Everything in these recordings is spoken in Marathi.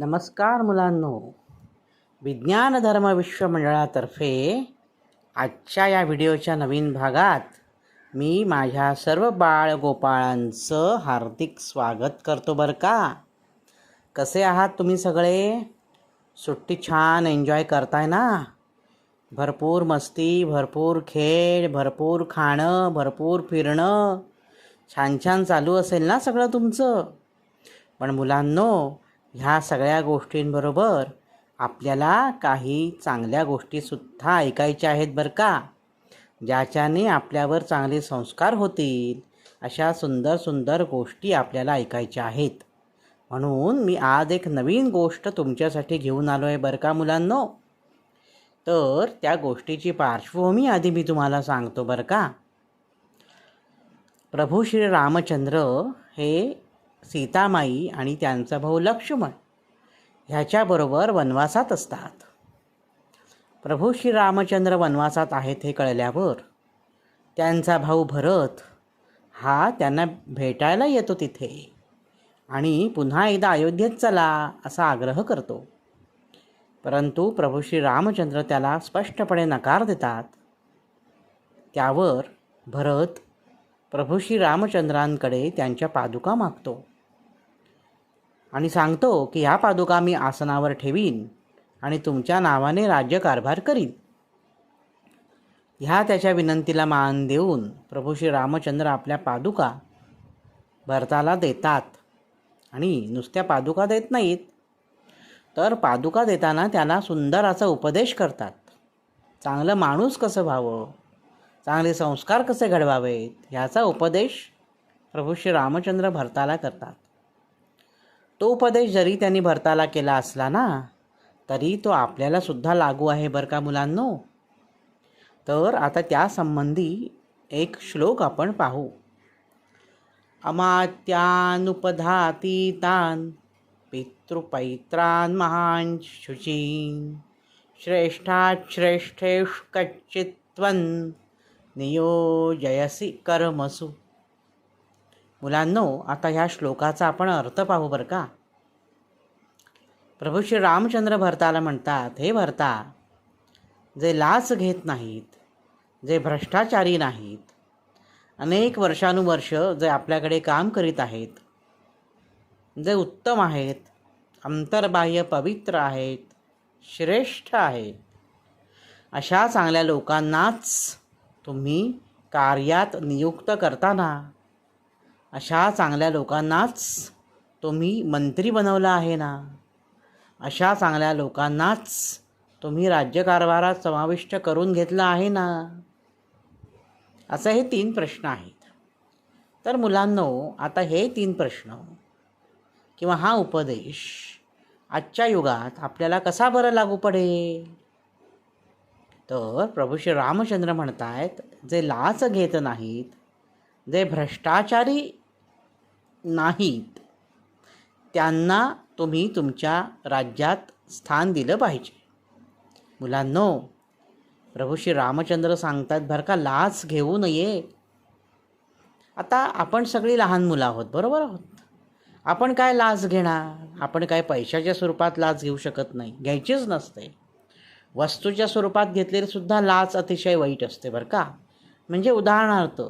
नमस्कार मुलांनो. विज्ञान धर्म विश्व मंडळातर्फे आजच्या या व्हिडिओच्या नवीन भागात मी माझ्या सर्व बाळ गोपाळांचं हार्दिक स्वागत करतो बरं का? कसे आहात तुम्ही सगळे? सुट्टी छान एन्जॉय करताय ना? भरपूर मस्ती भरपूर खेळ भरपूर खाणं भरपूर फिरणं छान छान चालू असेल ना सगळं तुमचं? पण मुलांनो ह्या सगळ्या गोष्टींबरोबर आपल्याला काही चांगल्या गोष्टीसुद्धा ऐकायच्या आहेत बरं का? ज्याच्याने आपल्यावर चांगले संस्कार होतील अशा सुंदर सुंदर गोष्टी आपल्याला ऐकायच्या आहेत. म्हणून मी आज एक नवीन गोष्ट तुमच्यासाठी घेऊन आलो आहे बरं का मुलांनो? तर त्या गोष्टीची पार्श्वभूमी आधी मी तुम्हाला सांगतो बरं का? प्रभू श्री रामचंद्र हे सीतामाई आणि त्यांचा भाऊ लक्ष्मण ह्याच्याबरोबर वनवासात असतात. प्रभू श्रीरामचंद्र वनवासात आहेत हे कळल्यावर त्यांचा भाऊ भरत हा त्यांना भेटायला येतो तिथे आणि पुन्हा एकदा अयोध्येत चला असा आग्रह करतो. परंतु प्रभू श्री रामचंद्र त्याला स्पष्टपणे नकार देतात. त्यावर भरत प्रभू श्री रामचंद्रांकडे त्यांच्या पादुका मागतो. आणि सांगतो की ह्या पादुका मी आसनावर ठेवीन आणि तुमच्या नावाने राज्यकारभार करीन. ह्या त्याच्या विनंतीला मान देऊन प्रभू श्री रामचंद्र आपल्या पादुका भरताला देतात आणि नुसत्या पादुका देत नाहीत तर पादुका देताना त्याला सुंदर असा उपदेश करतात. चांगलं माणूस कसं व्हावं? चांगले संस्कार कसे घडवावेत? ह्याचा उपदेश प्रभू श्री रामचंद्र भरताला करतात. तो उपदेश जरी त्यांनी भरताला केला असला ना तरी तो आपल्याला सुद्धा लागू आहे बरं का मुलांनो? तर आता त्यासंबंधी एक श्लोक आपण पाहू. अमात्यानुपधाती तान पितृपैत्रान महान शुचीन श्रेष्ठात श्रेष्ठेष कच्चित्वन नियोजयसी कर्मसु। मुलांनो आता ह्या श्लोकाचा आपण अर्थ पाहू बरं का? प्रभू श्री रामचंद्र भरताला म्हणतात हे भरता जे लाच घेत नाहीत जे भ्रष्टाचारी नाहीत अनेक वर्षानुवर्ष जे आपल्याकडे काम करीत आहेत जे उत्तम आहेत अंतर्बाह्य पवित्र आहेत श्रेष्ठ आहेत अशा चांगल्या लोकांनाच तुम्ही कार्यात नियुक्त करताना अशा चांगल्या लोकांनाच तुम्ही मंत्री बनवलं आहे ना? अशा चांगल्या लोकांनाच तुम्ही राज्यकारभारात समाविष्ट करून घेतलं आहे ना? असं हे तीन प्रश्न आहेत. तर मुलांनो आता हे तीन प्रश्न किंवा हा उपदेश आजच्या युगात आपल्याला कसा बरं लागू पडेल? तर प्रभू श्री रामचंद्र म्हणतायत जे लाच घेत नाहीत जे भ्रष्टाचारी नाहीत त्यांना तुम्ही तुमच्या राज्यात स्थान दिलं पाहिजे. मुलांनो प्रभू श्री रामचंद्र सांगतात बरं का लाच घेऊ नये. आता आपण सगळी लहान मुलं आहोत बरोबर आहोत? आपण काय लाच घेणार? आपण काय पैशाच्या स्वरूपात लाच घेऊ शकत नाही घ्यायचीच नसते. वस्तूच्या स्वरूपात घेतलेली सुद्धा लाच अतिशय वाईट असते बरं का? म्हणजे उदाहरणार्थ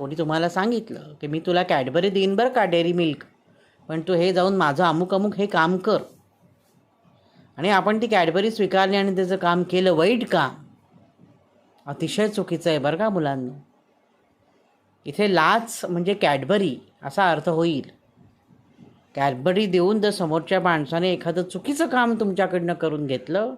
कोणी तुम्हाला सांगितलं की मी तुला कॅडबरी देईन बरं का डेअरी मिल्क? पण तू हे जाऊन माझं अमुक अमुक हे काम कर. आणि आपण ती कॅडबरी स्वीकारली आणि त्याचं काम केलं वाईट काम. अतिशय चुकीचं आहे बरं का मुलांना. इथे लाच म्हणजे कॅडबरी असा अर्थ होईल. कॅडबरी देऊन जर समोरच्या माणसाने एखादं चुकीचं काम तुमच्याकडनं करून घेतलं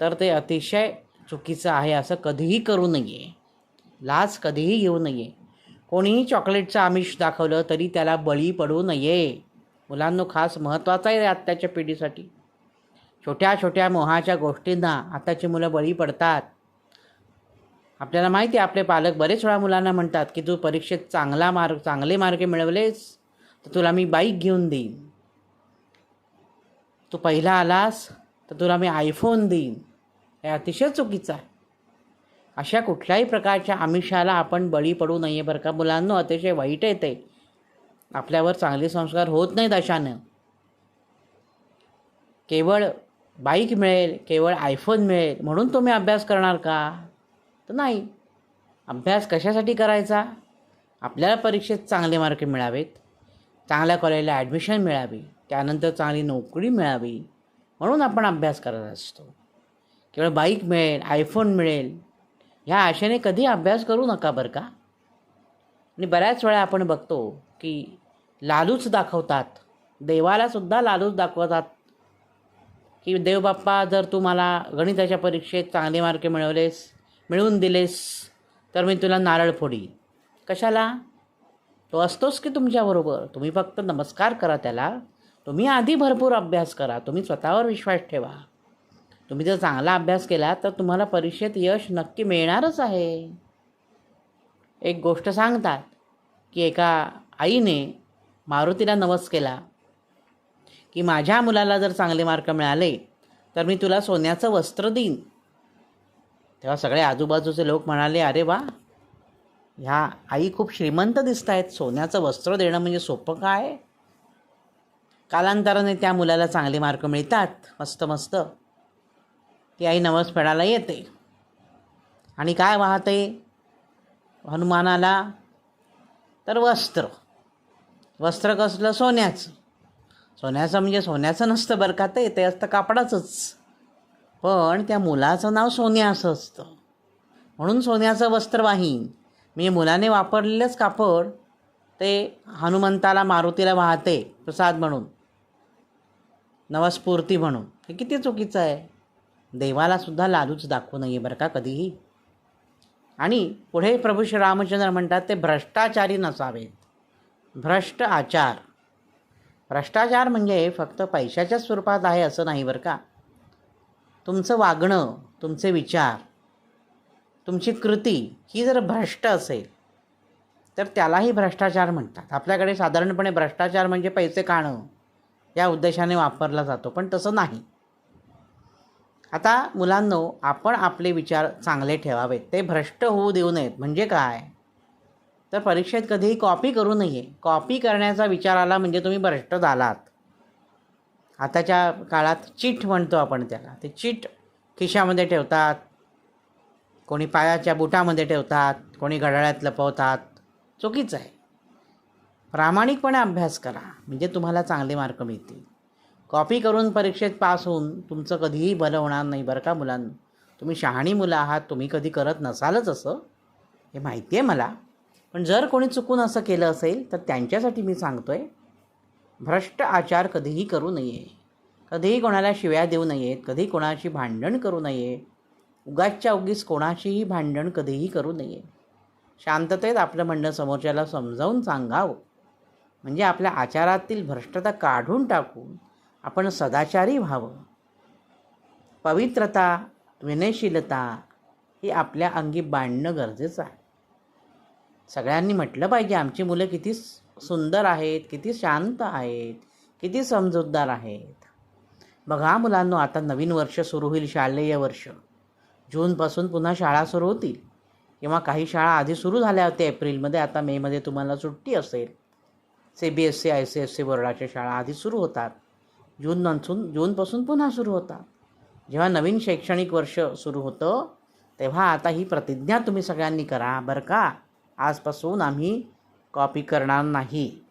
तर ते अतिशय चुकीचं आहे असं कधीही करू नये. लाच कधीही घेऊ नये. कोणीही चॉकलेटचं आमिष दाखवलं तरी त्याला बळी पडू नये. मुलांनो खास महत्त्वाचं आहे आत्ताच्या पिढीसाठी. छोट्या छोट्या मोहाच्या गोष्टींना आताची मुलं बळी पडतात. आपल्याला माहिती आहे आपले पालक बरेच वेळा मुलांना म्हणतात की तू परीक्षेत चांगला मार्क चांगले मार्क मिळवलेस तर तुला मी बाईक घेऊन देईन. तू पहिला आलास तर तुला मी आयफोन देईन. हे अतिशय चुकीचं आहे. अशा कुठल्याही प्रकारच्या आमिषाला आपण बळी पडू नये बरं का. मुलांना अतिशय वाईट आहे ते. आपल्यावर चांगले संस्कार होत नाहीत अशानं. केवळ बाईक मिळेल केवळ आयफोन मिळेल म्हणून तुम्ही अभ्यास करणार का? तर नाही. अभ्यास कशासाठी करायचा? आपल्याला परीक्षेत चांगले मार्क मिळावेत चांगल्या कॉलेजला ॲडमिशन मिळावी त्यानंतर चांगली नोकरी मिळावी म्हणून आपण अभ्यास करत असतो. केवळ बाईक मिळेल आयफोन मिळेल ह्या आशेने कधी अभ्यास करू नका बरं का? आणि बऱ्याच वेळा आपण बघतो की लालूच दाखवतात. देवालासुद्धा लालूच दाखवतात. की देवबाप्पा जर तू मला गणिताच्या परीक्षेत चांगले मार्क मिळवलेस मिळवून दिलेस तर मी तुला नारळ फोडी. कशाला? तो असतोच की तुमच्याबरोबर तुम्ही फक्त नमस्कार करा त्याला. तुम्ही आधी भरपूर अभ्यास करा. तुम्ही स्वतःवर विश्वास ठेवा. तुम्ही जर चांगला अभ्यास केला तर तुम्हाला परीक्षेत यश नक्की मिळणारच आहे. एक गोष्ट सांगतात की एका आईने मारुतीला नवस केला की माझ्या मुलाला जर चांगले मार्क मिळाले तर मी तुला सोन्याचं वस्त्र देईन. तेव्हा सगळे आजूबाजूचे लोक म्हणाले अरे वा ह्या आई खूप श्रीमंत दिसत आहेत सोन्याचं वस्त्र देणं म्हणजे सोपं काय? कालांतराने त्या मुलाला चांगले मार्क मिळतात. मस्त मस्त. ती आई नवस फेडायला येते. आणि काय वाहते? हनुमानाला तर वस्त्र. वस्त्र कसलं? सोन्याचं. सोन्याचं म्हणजे सोन्याचं नसतं बरं का ते ते असतं कापडाचंच. पण त्या मुलाचं नाव सोन्या असं असतं. म्हणून सोन्याचं वस्त्र वाहीन. म्हणजे मुलाने वापरलेलंच कापड ते हनुमंताला मारुतीला वाहते प्रसाद म्हणून. नवस्फूर्ती म्हणून. हे किती चुकीचं आहे? देवालासुद्धा लालूच दाखवू नये बरं का कधीही. आणि पुढे प्रभू श्री रामचंद्र म्हणतात ते भ्रष्टाचारी नसावेत भ्रष्ट आचार. भ्रष्टाचार म्हणजे फक्त पैशाच्या स्वरूपात आहे असं नाही बरं का? तुमचं वागणं तुमचे विचार तुमची कृती ही जर भ्रष्ट असेल तर त्यालाही भ्रष्टाचार म्हणतात. आपल्याकडे साधारणपणे भ्रष्टाचार म्हणजे पैसे काढणं या उद्देशाने वापरला जातो पण तसं नाही. आता मुलांनो आपण आपले विचार चांगले ठेवावेत. ते भ्रष्ट होऊ देऊ नयेत. म्हणजे काय? तर परीक्षेत कधीही कॉपी करू नये. कॉपी करण्याचा विचार आला म्हणजे तुम्ही भ्रष्ट झालात. आताच्या काळात चिट म्हणतो आपण त्याला. ते चिट खिशामध्ये ठेवतात. कोणी पायाच्या बुटामध्ये ठेवतात. कोणी घड्याळ्यात लपवतात. चुकीचं आहे. प्रामाणिकपणे अभ्यास करा. म्हणजे तुम्हाला चांगले मार्क मिळतील. कॉपी करून परीक्षेत पास होऊन तुमचं कधीही भलं होणार नाही बरं का मुलांना? तुम्ही शहाणी मुलं आहात तुम्ही कधी करत नसालच असं? हे माहिती आहे मला. पण जर कोणी चुकून असं केलं असेल तर त्यांच्यासाठी मी सांगतो आहे भ्रष्ट आचार कधीही करू नये. कधीही कोणाला शिव्या देऊ नयेत कधी कोणाशी भांडण करू नये. उगाचच्या उगीच कोणाशीही भांडण कधीही करू नये. शांततेत आपलं म्हणणं समोरच्याला समजावून सांगावं. म्हणजे आपल्या आचारातील भ्रष्टता काढून टाकून आपण सदाचारी व्हावं. पवित्रता विनयशीलता ही आपल्या अंगी बांधणं गरजेचं आहे. सगळ्यांनी म्हटलं पाहिजे आमची मुलं किती सुंदर आहेत किती शांत आहेत किती समजूतदार आहेत. बघा मुलांनो आता नवीन वर्ष सुरू होईल शालेय वर्ष. जूनपासून पुन्हा शाळा सुरू होतील. किंवा काही शाळा आधी सुरू झाल्या होत्या एप्रिलमध्ये आता मेमध्ये तुम्हाला सुट्टी असेल. C B S E I C S E बोर्डाच्या शाळा आधी सुरू होतात. जून मान्सून जूनपासून पुन्हा सुरू होतात जेव्हा नवीन शैक्षणिक वर्ष सुरू होतं तेव्हा आता ही प्रतिज्ञा तुम्ही सगळ्यांनी करा बरं का? आजपासून आम्ही कॉपी करणार नाही.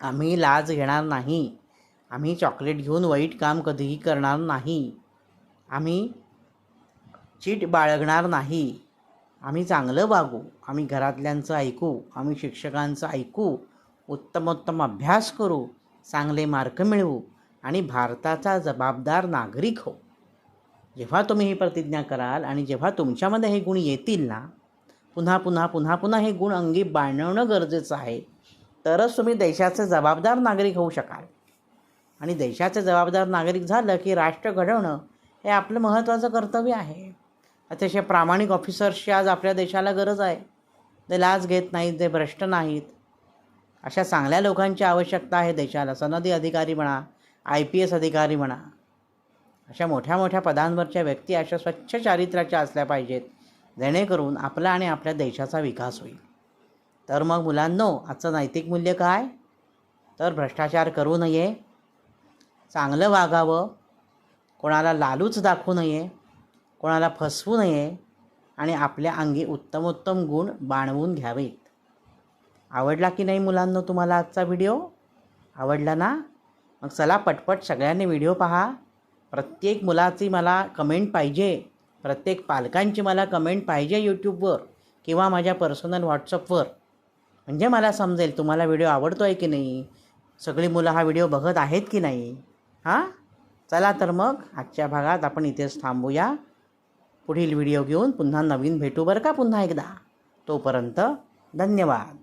आम्ही लाज घेणार नाही. आम्ही चॉकलेट घेऊन वाईट काम कधीही करणार नाही. आम्ही चीट बाळगणार नाही. आम्ही चांगलं वागू आम्ही घरातल्यांचं ऐकू आम्ही शिक्षकांचं ऐकू उत्तमोत्तम अभ्यास करू चांगले मार्क मिळवू आणि भारताचा जबाबदार नागरिक हो. जेव्हा तुम्ही ही प्रतिज्ञा कराल आणि जेव्हा तुमच्यामध्ये हे गुण येतील ना पुन्हा पुन्हा पुन्हा पुन्हा हे गुण अंगी बाळगणं गरजेचं आहे तरच तुम्ही देशाचे जबाबदार नागरिक होऊ शकाल. आणि देशाचे जबाबदार नागरिक झालं की राष्ट्र घडवणं हे आपलं महत्त्वाचं कर्तव्य आहे. अतिशय प्रामाणिक ऑफिसर्सची आज आपल्या देशाला गरज आहे. ते लाच घेत नाहीत जे भ्रष्ट नाहीत. अशा चांगल्या लोकांची आवश्यकता आहे देशाला. सनदी अधिकारी म्हणा आय पी एस अधिकारी म्हणा. अशा मोठ्या मोठ्या पदांवरच्या व्यक्ती अशा स्वच्छ चारित्र्याच्या असल्या पाहिजेत जेणेकरून आपला आणि आपल्या देशाचा विकास होईल. तर मग मुलांनो आजचं नैतिक मूल्य काय? तर भ्रष्टाचार करू नये. चांगलं वागावं. कोणाला लालूच दाखवू नये. कोणाला फसवू नये. आणि आपल्या अंगी उत्तमोत्तम गुण बाणवून घ्यावेत. आवडला की नाही मुलांनो तुम्हाला आजचा व्हिडिओ? आवडला ना? मग चला पटपट सगळ्यांनी व्हिडिओ पहा. प्रत्येक मुलाची मला कमेंट पाहिजे. प्रत्येक पालकांची मला कमेंट पाहिजे यूट्यूबवर किंवा माझ्या पर्सनल व्हॉट्सअपवर म्हणजे मला समजेल तुम्हाला व्हिडिओ आवडतो आहे की नाही? सगळी मुलं हा व्हिडिओ बघत आहेत की नाही? हां? चला तर मग आजच्या भागात आपण इथेच थांबूया. पुढील व्हिडिओ घेऊन पुन्हा नवीन भेटू बरं का पुन्हा एकदा. तोपर्यंत धन्यवाद.